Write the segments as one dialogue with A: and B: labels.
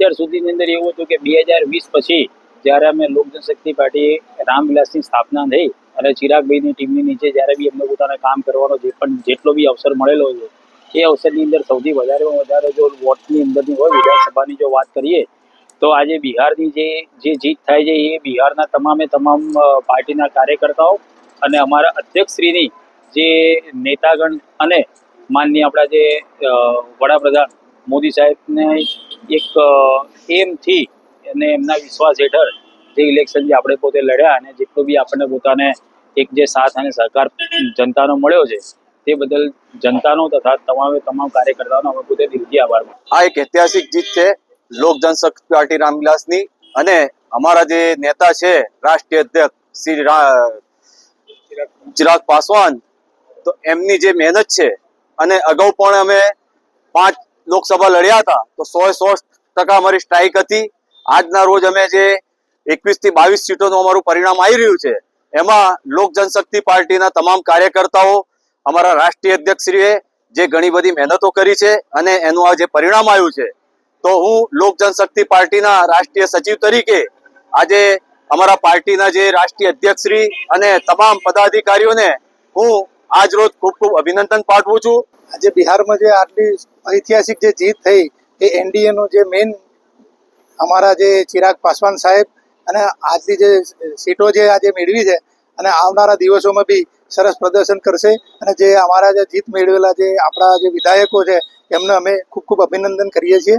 A: અત્યાર સુધીની અંદર એવું હતું કે બે હજાર વીસ પછી જ્યારે અમે લોક જનશક્તિ પાર્ટી રામવિલાસની સ્થાપના થઈ અને ચિરાગભાઈની ટીમની નીચે જ્યારે બી અમને પોતાના કામ કરવાનો જે પણ જેટલો બી અવસર મળેલો છે, એ અવસરની અંદર સૌથી વધારેમાં વધારે જો વોટની અંદરની હોય, વિધાનસભાની જો વાત કરીએ, તો આજે બિહારની જે જે જીત થાય છે, એ બિહારના તમામે તમામ પાર્ટીના કાર્યકર્તાઓ અને અમારા અધ્યક્ષશ્રીની જે નેતાગણ અને માનનીય આપણા જે વડાપ્રધાન મોદી સાહેબને એક એમથી અને એમના વિશ્વાસ હેઠળ જે ઇલેક્શન જે આપણે પોતે લડ્યા અને જેટલું બી આપણને પોતાને એક જે સાથ અને સહકાર જનતાનો મળ્યો છે, તે બદલ જનતાનો તથા તમામે તમામ કાર્યકર્તાઓનો અમે પોતે દિલથી આભાર
B: આ એક ઐતિહાસિક જીત છે લોક જનશક્તિ પાર્ટી રામવિલાસની અને અમારા જે નેતા છે, રાષ્ટ્રીય અધ્યક્ષ શ્રી ચિરાગ પાસવાન, તો એમની જે મહેનત છે અને અગાઉ પણ અમે પાંચ લોકસભા લડ્યા હતા, તો સો સો ટકા અમારી સ્ટ્રાઇક હતી. આજના રોજ અમે જે એકવીસથી બાવીસ સીટોનું અમારું પરિણામ આવી રહ્યું છે, એમાં લોક જનશક્તિ પાર્ટીના તમામ કાર્યકર્તાઓ, અમારા રાષ્ટ્રીય અધ્યક્ષશ્રીએ જે ઘણી બધી મહેનતો કરી છે અને એનું આ જે પરિણામ આવ્યું છે, તો હું લોક જનશક્તિ પાર્ટીના રાષ્ટ્રીય સચિવ તરીકે આજે અમારા પાર્ટીના જે રાષ્ટ્રીય અધ્યક્ષશ્રી અને તમામ પદાધિકારીઓને હું આજ રોજ ખૂબ ખૂબ અભિનંદન પાઠવું છું.
C: આજે બિહારમાં જે આટલી ઐતિહાસિક જે જીત થઈ એ એનડીએ નો જે મેઇન અમારા જે ચિરાગ પાસવાન સાહેબ અને આજની જે સીટો જે આજે મેળવી છે અને આવનારા દિવસોમાં બી સરસ પ્રદર્શન કરશે અને જે અમારા જે જીત મેળવેલા જે આપણા જે વિધાયકો છે એમને અમે ખૂબ ખૂબ અભિનંદન કરીએ છીએ.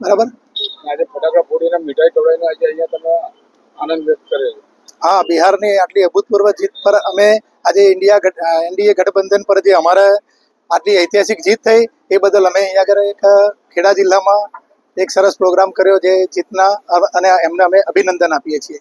C: બરાબર?
D: આજે ફટાકડા ફોડીને મીઠાઈ ખવડાવીને આજે અહીંયા તમે આનંદ વ્યક્ત કરે છે.
C: હા બિહારની આટલી અભૂતપૂર્વ જીત પર અમે આજે ઇન્ડિયા એનડીએ ગઠબંધન પર જે અમારા આટલી ઐતિહાસિક જીત થઈ, એ બદલ અમે અહીંયા આગળ એક ખેડા જિલ્લામાં એક સરસ પ્રોગ્રામ કર્યો જે જીતના અને એમને અમે અભિનંદન આપીએ છીએ.